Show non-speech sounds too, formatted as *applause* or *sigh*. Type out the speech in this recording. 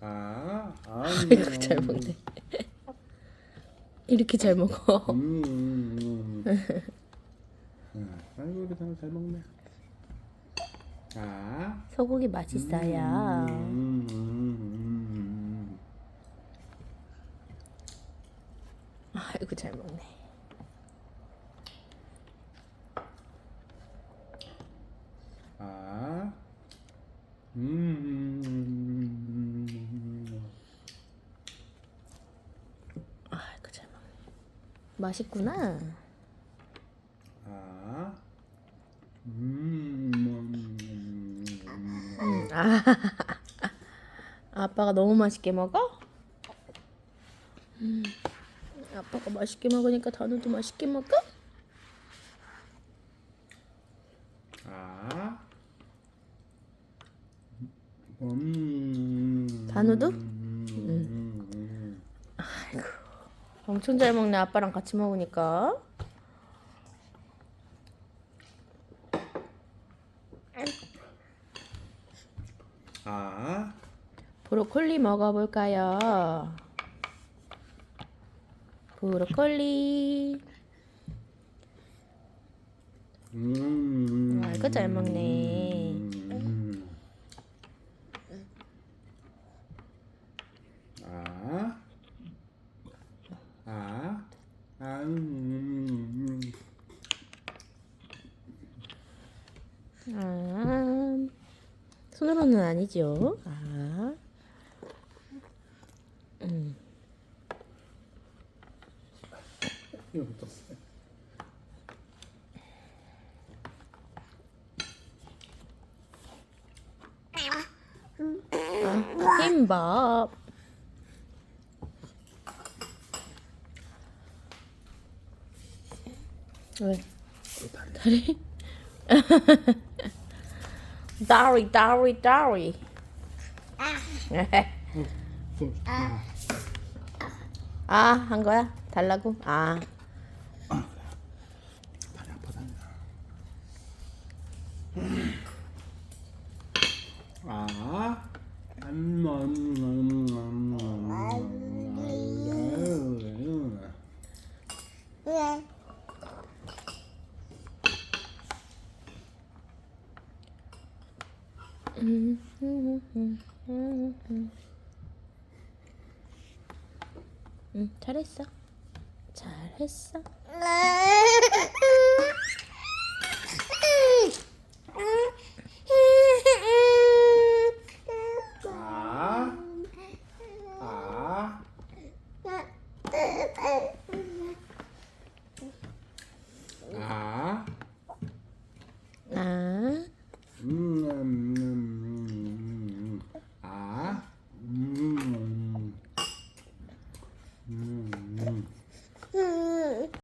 아, 아이고 *laughs* 잘 먹네. 이렇게 잘 먹어. 음, 음, 음. *laughs* 음. 아이고 이렇게 잘- 잘 먹네. 아, 소고기 맛있어요. 음, 음, 음, 아이고 잘 먹네. 아, 음, 음, 음. 아이고 잘 먹네. 맛있구나. 아, 음, 음, 음. 아, *laughs* 아빠가 너무 맛있게 먹어? 음, 아빠가 맛있게 먹으니까 단우도 맛있게 먹어? 아, 음, 단우도? 음, 음, 음. 엄청 잘 먹네 아빠랑 같이 먹으니까. 아, 브로콜리 먹어볼까요? 브로콜리. 음, 아이고 잘 먹네. 음. 아, 아, 아, 음, 음. 아, 손으로는 아니죠. 아, 음, 이거 붙었어. 흰밥. 왜? 다리? *laughs* 다리, 다리, 다리. 아, 한 거야? 달라고? 아, 다리 아파다. 아, 음, 음, 음, 음, 음, 음. 응, 잘했어. 잘했어. *laughs*